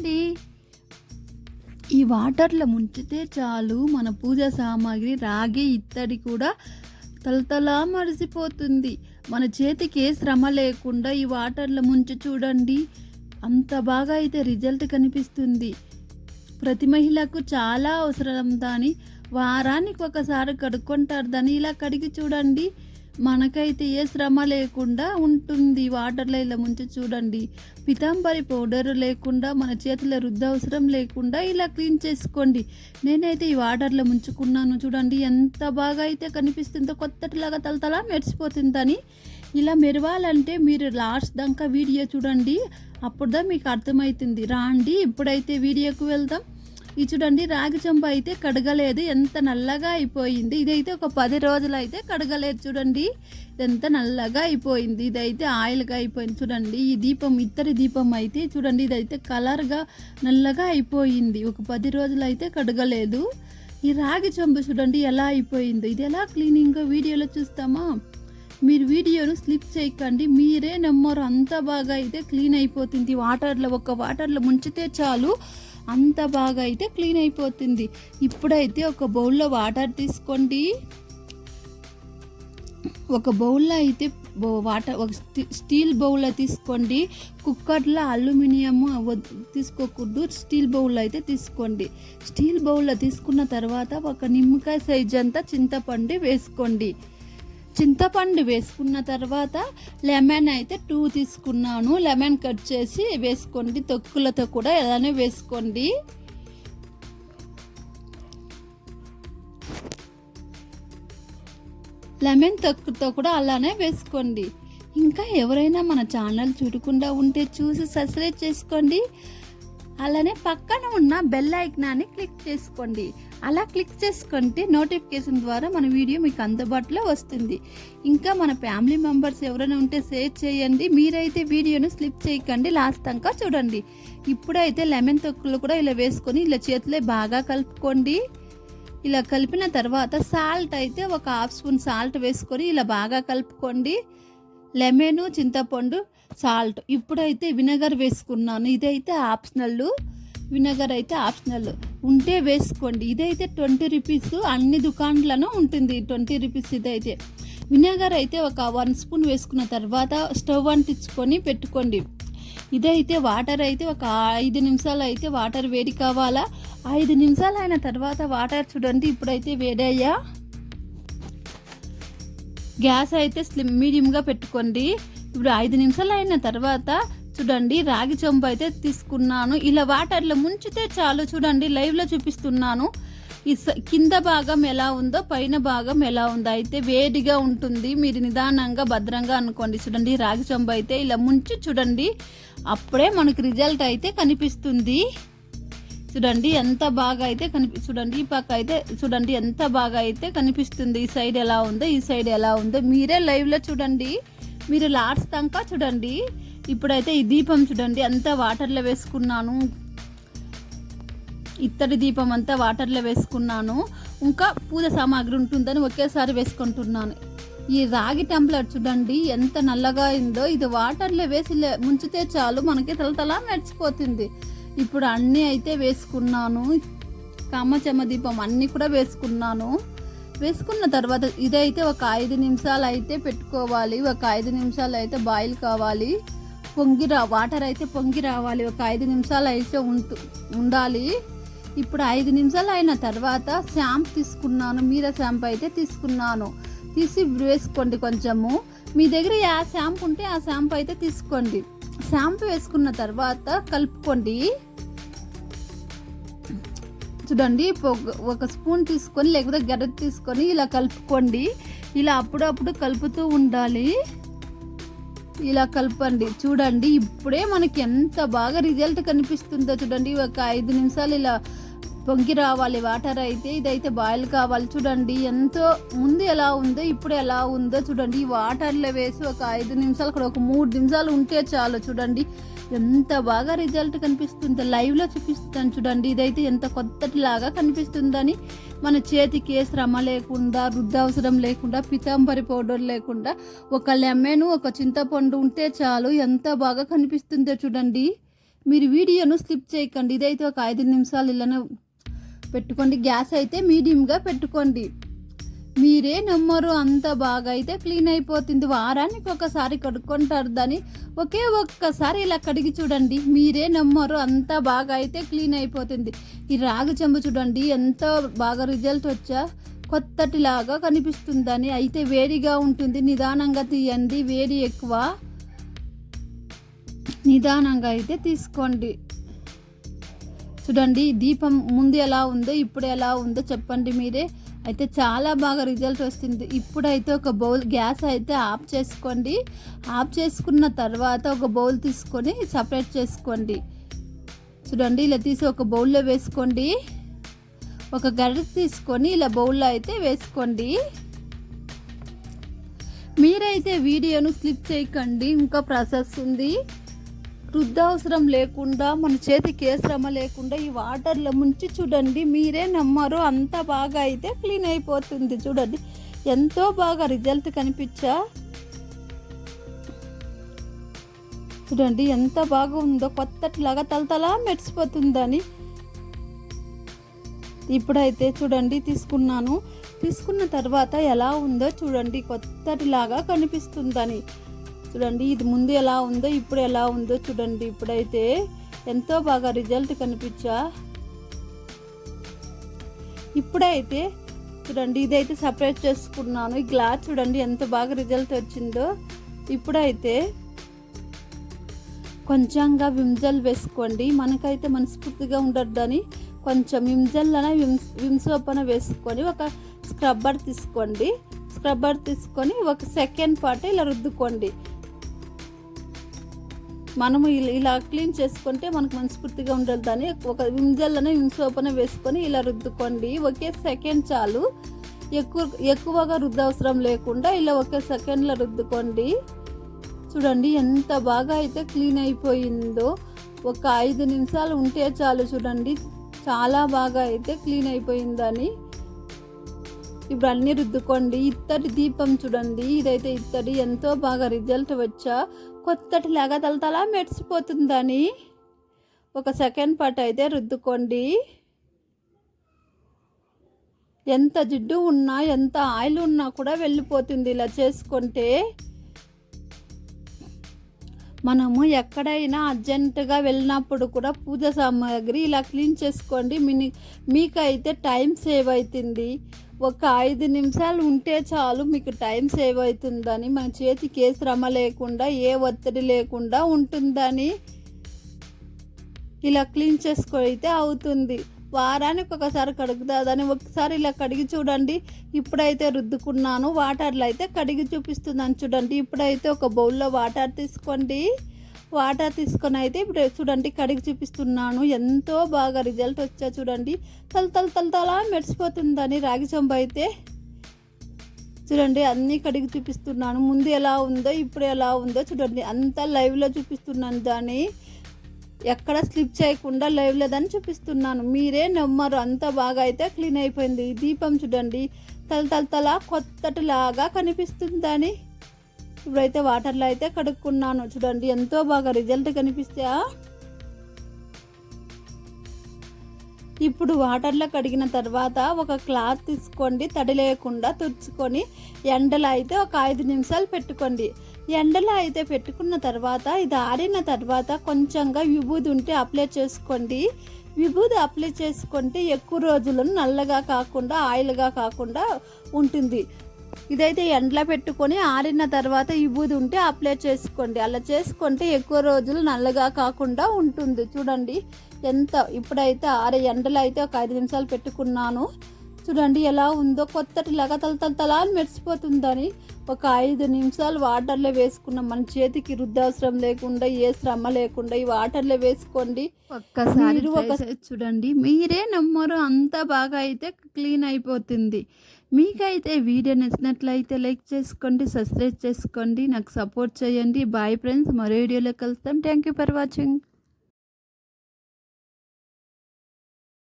చూడండి. ఈ వాటర్లో ముంచితే చాలు మన పూజ సామాగ్రి రాగి ఇత్తడి కూడా తలతలా మరిసిపోతుంది. మన చేతికి శ్రమ లేకుండా ఈ వాటర్లో ముంచి చూడండి. అంత బాగా అయితే రిజల్ట్ కనిపిస్తుంది. ప్రతి మహిళకు చాలా అవసరం దాని. వారానికి ఒకసారి కడుక్కుంటారు దాన్ని. ఇలా కడిగి చూడండి. మనకైతే ఏ శ్రమ లేకుండా ఉంటుంది. వాటర్లో ఇలా ముంచి చూడండి. పితాంబరి పౌడర్ లేకుండా మన చేతిలో రుద్ద అవసరం లేకుండా ఇలా క్లీన్ చేసుకోండి. నేనైతే ఈ వాటర్లో ముంచుకున్నాను. చూడండి ఎంత బాగా అయితే కనిపిస్తుందో కొత్తటిలాగా తలతలా మెరిసిపోతుందని ఇలా మెరవాలంటే మీరు లాస్ట్ దాకా వీడియో చూడండి. అప్పుడుదా మీకు అర్థమవుతుంది. రాండి ఇప్పుడైతే వీడియోకు వెళ్దాం. ఇది చూడండి రాగి చెంప అయితే కడగలేదు. ఎంత నల్లగా అయిపోయింది. ఇదైతే ఒక పది రోజులు అయితే కడగలేదు చూడండి. ఎంత నల్లగా అయిపోయింది. ఇదైతే ఆయిల్గా అయిపోయింది చూడండి. ఈ దీపం ఇత్తడి దీపం అయితే చూడండి ఇదైతే కలర్గా నల్లగా అయిపోయింది. ఒక పది రోజులు అయితే కడగలేదు. ఈ రాగి చెంబు చూడండి ఎలా అయిపోయిందో. ఇది ఎలా క్లీనింగ్ వీడియోలో చూస్తామా? మీరు వీడియోను స్లిప్ చేయకండి. మీరే నమ్మరు. అంత బాగా అయితే క్లీన్ అయిపోతుంది. వాటర్లో ఒక వాటర్లో ముంచితే చాలు. అంత బాగా అయితే క్లీన్ అయిపోతుంది. ఇప్పుడైతే ఒక బౌల్లో వాటర్ తీసుకోండి. ఒక బౌల్లో అయితే వాటర్ ఒక స్టీ- స్టీల్ బౌల్లో తీసుకోండి. కుక్కర్లో అల్యూమినియం తీసుకోకూడదు. స్టీల్ బౌల్లో అయితే తీసుకోండి. స్టీల్ బౌల్లో తీసుకున్న తర్వాత ఒక నిమ్మకాయ సైజ్ అంతా చింతపండు వేసుకోండి. చింతపండు వేసుకున్న తర్వాత లెమన్ అయితే టూ తీసుకున్నాను. లెమన్ కట్ చేసి వేసుకోండి. తొక్కులతో కూడా అలానే వేసుకోండి. లెమన్ తొక్కుతో కూడా అలానే వేసుకోండి. ఇంకా ఎవరైనా మన ఛానల్ చూడకుండా ఉంటే చూసి సబ్స్క్రైబ్ చేసుకోండి. అలానే పక్కన ఉన్న బెల్ ఐకాన్ని క్లిక్ చేసుకోండి. అలా క్లిక్ చేసుకుంటే నోటిఫికేషన్ ద్వారా మన వీడియో మీకు అందుబాటులో వస్తుంది. ఇంకా మన ఫ్యామిలీ మెంబర్స్ ఎవరైనా ఉంటే షేర్ చేయండి. మీరైతే వీడియోను స్లిప్ చేయకండి. లాస్ట్ దాకా చూడండి. ఇప్పుడైతే లెమన్ తొక్కులు కూడా ఇలా వేసుకొని ఇలా చేతిలో బాగా కలుపుకోండి. ఇలా కలిపిన తర్వాత సాల్ట్ అయితే ఒక హాఫ్ స్పూన్ సాల్ట్ వేసుకొని ఇలా బాగా కలుపుకోండి. లెమన్ చింతపండు సాల్ట్. ఇప్పుడైతే వినగర్ వేసుకున్నాను. ఇదైతే ఆప్షనల్ వినగర్ అయితే ఆప్షనల్. ఉంటే వేసుకోండి. ఇదైతే ట్వంటీ రూపీస్ అన్ని దుకాణాలను ఉంటుంది. ట్వంటీ రూపీస్ ఇదైతే. విnegar అయితే ఒక వన్ స్పూన్ వేసుకున్న తర్వాత స్టవ్ అంటించుకొని పెట్టుకోండి. ఇదైతే వాటర్ అయితే ఒక ఐదు నిమిషాలు అయితే వాటర్ వేడి కావాలా? ఐదు నిమిషాలు అయిన తర్వాత వాటర్ చూడండి ఇప్పుడైతే వేడయ్యా. గ్యాస్ అయితే స్లిమ్ మీడియంగా పెట్టుకోండి. ఇప్పుడు ఐదు నిమిషాలు అయిన తర్వాత చూడండి రాగి చెంబు అయితే తీసుకున్నాను. ఇలా వాటర్లో ముంచితే చాలు చూడండి లైవ్లో చూపిస్తున్నాను. ఈ కింద భాగం ఎలా ఉందో పైన భాగం ఎలా ఉందో అయితే వేడిగా ఉంటుంది. మీరు నిదానంగా భద్రంగా అనుకోండి. చూడండి రాగి చెంబు అయితే ఇలా ముంచి చూడండి. అప్పుడే మనకు రిజల్ట్ అయితే కనిపిస్తుంది. చూడండి ఎంత బాగా అయితే కనిపి చూడండి ఈ పక్క అయితే చూడండి ఎంత బాగా అయితే కనిపిస్తుంది. ఈ సైడ్ ఎలా ఉందో ఈ సైడ్ ఎలా ఉందో మీరే లైవ్లో చూడండి. మీరు లాస్ట్ దాకా చూడండి. ఇప్పుడైతే ఈ దీపం చూడండి అంతా వాటర్లో వేసుకున్నాను. ఇత్తడి దీపం అంతా వాటర్లో వేసుకున్నాను. ఇంకా పూజ సామాగ్రి ఉంటుందని ఒకేసారి వేసుకుంటున్నాను. ఈ రాగి టెంప్లర్ చూడండి ఎంత నల్లగా అయిందో. ఇది వాటర్లో వేసి లే- ముంచితే చాలు మనకి తలతలా మెరిచిపోతుంది ఇప్పుడు అన్నీ అయితే వేసుకున్నాను. కామచమ్మ దీపం అన్నీ కూడా వేసుకున్నాను. వేసుకున్న తర్వాత ఇదైతే ఒక ఐదు నిమిషాలు అయితే పెట్టుకోవాలి. ఒక ఐదు నిమిషాలు అయితే బాయిల్ కావాలి. పొంగిరా వాటర్ అయితే పొంగి రావాలి. ఒక ఐదు నిమిషాలు అయితే ఉంటు ఉండాలి. ఇప్పుడు ఐదు నిమిషాలు అయిన తర్వాత షాంప్ తీసుకున్నాను. మీద షాంపు అయితే తీసుకున్నాను. తీసి వేసుకోండి కొంచెము. మీ దగ్గర ఆ షాంపు ఉంటే ఆ షాంపు అయితే తీసుకోండి. షాంపూ వేసుకున్న తర్వాత కలుపుకోండి. చూడండి పొగ- ఒక స్పూన్ తీసుకొని లేకపోతే గడ్డ తీసుకొని ఇలా కలుపుకోండి. ఇలా అప్పుడప్పుడు కలుపుతూ ఉండాలి. ఇలా కలపండి. చూడండి ఇప్పుడే మనకి ఎంత బాగా రిజల్ట్ కనిపిస్తుందో చూడండి. ఒక ఐదు నిమిషాలు ఇలా పొంగి రావాలి వాటర్ అయితే ఇదైతే బాయిల్ కావాలి. చూడండి ఎంతో ముందు ఎలా ఉందో ఇప్పుడు ఎలా ఉందో చూడండి. ఈ వాటర్లో వేసి ఒక ఐదు నిమిషాలు కూడా ఒక మూడు నిమిషాలు ఉంటే చాలు చూడండి. ఎంత బాగా రిజల్ట్ కనిపిస్తుందో లైవ్లో చూపిస్తాను చూడండి. ఇదైతే ఎంత కొత్తటిలాగా కనిపిస్తుందని మన చేతికి ఏ శ్రమ లేకుండా రుద్ద అవసరం లేకుండా పితాంబరి పౌడర్ లేకుండా ఒక లెమన్ ఒక చింతపండు ఉంటే చాలు ఎంత బాగా కనిపిస్తుందో చూడండి. మీరు వీడియోను స్లిప్ చేయకండి. ఇదైతే ఒక ఐదు నిమిషాలు ఇలానే పెట్టుకోండి. గ్యాస్ అయితే మీడియంగా పెట్టుకోండి. మీరే నమ్మరు అంత బాగా అయితే క్లీన్ అయిపోతుంది. వారానికి ఒకసారి కడుక్కుంటారు దాన్ని. ఒకే ఒక్కసారి ఇలా కడిగి చూడండి. మీరే నమ్మరు అంత బాగా అయితే క్లీన్ అయిపోతుంది. ఈ రాగి చెంబు చూడండి ఎంత బాగా రిజల్ట్ వచ్చా? కొత్తటిలాగా కనిపిస్తుందని అయితే వేడిగా ఉంటుంది. నిదానంగా తీయండి. వేడి ఎక్కువ. నిదానంగా అయితే తీసుకోండి. చూడండి దీపం ముందు ఎలా ఉందో ఇప్పుడు ఎలా ఉందో చెప్పండి మీరే. అయితే చాలా బాగా రిజల్ట్ వస్తుంది. ఇప్పుడైతే ఒక బౌల్ గ్యాస్ అయితే ఆఫ్ చేసుకోండి. ఆఫ్ చేసుకున్న తర్వాత ఒక బౌల్ తీసుకొని సపరేట్ చేసుకోండి. చూడండి ఇలా తీసి ఒక బౌల్లో వేసుకోండి. ఒక గడ్డ తీసుకొని ఇలా బౌల్లో అయితే వేసుకోండి. మీరైతే వీడియోను స్లిప్ చేయకండి ఇంకా ప్రాసెస్ ఉంది. వృద్ధావసరం లేకుండా మన చేతికి ఏ శ్రమ లేకుండా ఈ వాటర్లో ముంచి చూడండి. మీరే నమ్మరు. అంత బాగా అయితే క్లీన్ అయిపోతుంది చూడండి. ఎంతో బాగా రిజల్ట్ కనిపించా. చూడండి ఎంత బాగా ఉందో. కొత్తట్లాగా తలతలా మెరిసిపోతుందని. ఇప్పుడైతే చూడండి తీసుకున్నాను. తీసుకున్న తర్వాత ఎలా ఉందో చూడండి. కొత్తటిలాగా కనిపిస్తుందని. చూడండి. ఇది ముందు ఎలా ఉందో ఇప్పుడు ఎలా ఉందో చూడండి. ఇప్పుడైతే ఎంతో బాగా రిజల్ట్ కనిపించా. ఇప్పుడైతే చూడండి ఇదైతే సపరేట్ చేసుకున్నాను. ఈ గ్లాస్ చూడండి ఎంత బాగా రిజల్ట్ వచ్చిందో. ఇప్పుడైతే కొంచెంగా విమ్జల్ వేసుకోండి. మనకైతే మనస్ఫూర్తిగా ఉండద్దని కొంచెం విమ్జల్ అనే విమ్ విమ్ సోప్ అనే వేసుకొని ఒక స్క్రబ్బర్ తీసుకోండి. స్క్రబ్బర్ తీసుకొని ఒక సెకండ్ పాటు ఇలా రుద్దుకోండి. మనము ఇలా- ఇలా క్లీన్ చేసుకుంటే మనకు మనస్ఫూర్తిగా ఉండాలని ఒక వింజల్లోనే వింసోపన వేసుకొని ఇలా రుద్దుకోండి. ఒకే సెకండ్ చాలు. ఎక్కువ ఎక్కువగా రుద్దు అవసరం లేకుండా ఇలా ఒకే సెకండ్లో రుద్దుకోండి. చూడండి ఎంత బాగా అయితే క్లీన్ అయిపోయిందో. ఒక ఐదు నిమిషాలు ఉంటే చాలు చూడండి. చాలా బాగా అయితే క్లీన్ అయిపోయిందని ఇప్పుడు అన్నీ రుద్దుకోండి. ఇత్తడి దీపం చూడండి. ఇదైతే ఇత్తడి. ఎంతో బాగా రిజల్ట్ వచ్చా. కొత్తటిలాగా తలతలా మెరిసిపోతుందని. ఒక సెకండ్ పాటు అయితే రుద్దుకోండి. ఎంత జిడ్డు ఉన్నా ఎంత ఆయిల్ ఉన్నా కూడా వెళ్ళిపోతుంది ఇలా చేసుకుంటే. మనము ఎక్కడైనా అర్జెంటుగా వెళ్ళినప్పుడు కూడా పూజ సామాగ్రి ఇలా క్లీన్ చేసుకోండి. మిని మీకైతే టైం సేవ్ అవుతుంది. ఒక ఐదు నిమిషాలు ఉంటే చాలు మీకు టైం సేవ్ అవుతుందని మన చేతికి ఏ శ్రమ లేకుండా ఏ ఒత్తిడి లేకుండా ఉంటుందని ఇలా క్లీన్ చేసుకొయితే అవుతుంది. వారానికి ఒకసారి కడుగుతుందని ఒకసారి ఇలా కడిగి చూడండి. ఇప్పుడైతే రుద్దుకున్నాను వాటర్లో అయితే కడిగి చూపిస్తుందని చూడండి. ఇప్పుడైతే ఒక బౌల్లో వాటర్ తీసుకోండి. వాటర్ తీసుకొని అయితే ఇప్పుడు చూడండి కడిగి చూపిస్తున్నాను. ఎంతో బాగా రిజల్ట్ వచ్చా చూడండి. తల తల తల తల మెరిసిపోతుందని రాగి చెంబు అయితే చూడండి అన్నీ కడిగి చూపిస్తున్నాను. ముందు ఎలా ఉందో ఇప్పుడు ఎలా ఉందో చూడండి. అంతా లైవ్లో చూపిస్తున్నాను దాన్ని. ఎక్కడ స్లిప్ చేయకుండా లైవ్ లేదని చూపిస్తున్నాను. మీరే నమ్మరు. అంత బాగా అయితే క్లీన్ అయిపోయింది. దీపం చూడండి. తల తల తల కొత్తటిలాగా కనిపిస్తుందని ఇప్పుడైతే వాటర్లో అయితే కడుక్కున్నాను. చూడండి ఎంతో బాగా రిజల్ట్ కనిపిస్తా ఇప్పుడు వాటర్లో కడిగిన తర్వాత ఒక క్లాత్ తీసుకోండి తడి లేకుండా తుడుచుకొని ఎండలో అయితే ఒక ఐదు నిమిషాలు పెట్టుకోండి. ఎండలో అయితే పెట్టుకున్న తర్వాత ఇది ఆరిన తర్వాత కొంచెంగా విభూది ఉంటే అప్లై చేసుకోండి. విభూది అప్లై చేసుకుంటే ఎక్కువ రోజులు నల్లగా కాకుండా ఆయిల్గా కాకుండా ఉంటుంది. ఇదైతే ఎండలో పెట్టుకొని ఆరిన తర్వాత విభూది ఉంటే అప్లై చేసుకోండి. అలా చేసుకుంటే ఎక్కువ రోజులు నల్లగా కాకుండా ఉంటుంది. చూడండి ఎంత ఇప్పుడైతే ఆరే ఎండలో అయితే ఒక ఐదు నిమిషాలు పెట్టుకున్నాను. చూడండి ఎలా ఉందో కొత్తటిలాగా తల తల తల మెరిసిపోతుందని ఒక ఐదు నిమిషాలు వాటర్లో వేసుకున్నాం మన చేతికి రుద్దవసరం లేకుండా ఏ శ్రమ లేకుండా ఈ వాటర్లో వేసుకోండి. ఒక్కసారి చూడండి మీరే నమ్మరు అంత బాగా అయితే క్లీన్ అయిపోతుంది. మీకైతే వీడియో నచ్చినట్లయితే లైక్ చేసుకోండి సబ్స్క్రైబ్ చేసుకోండి నాకు సపోర్ట్ చేయండి. బాయ్ ఫ్రెండ్స్ మరో వీడియోలో కలుస్తాం. Thank you for watching.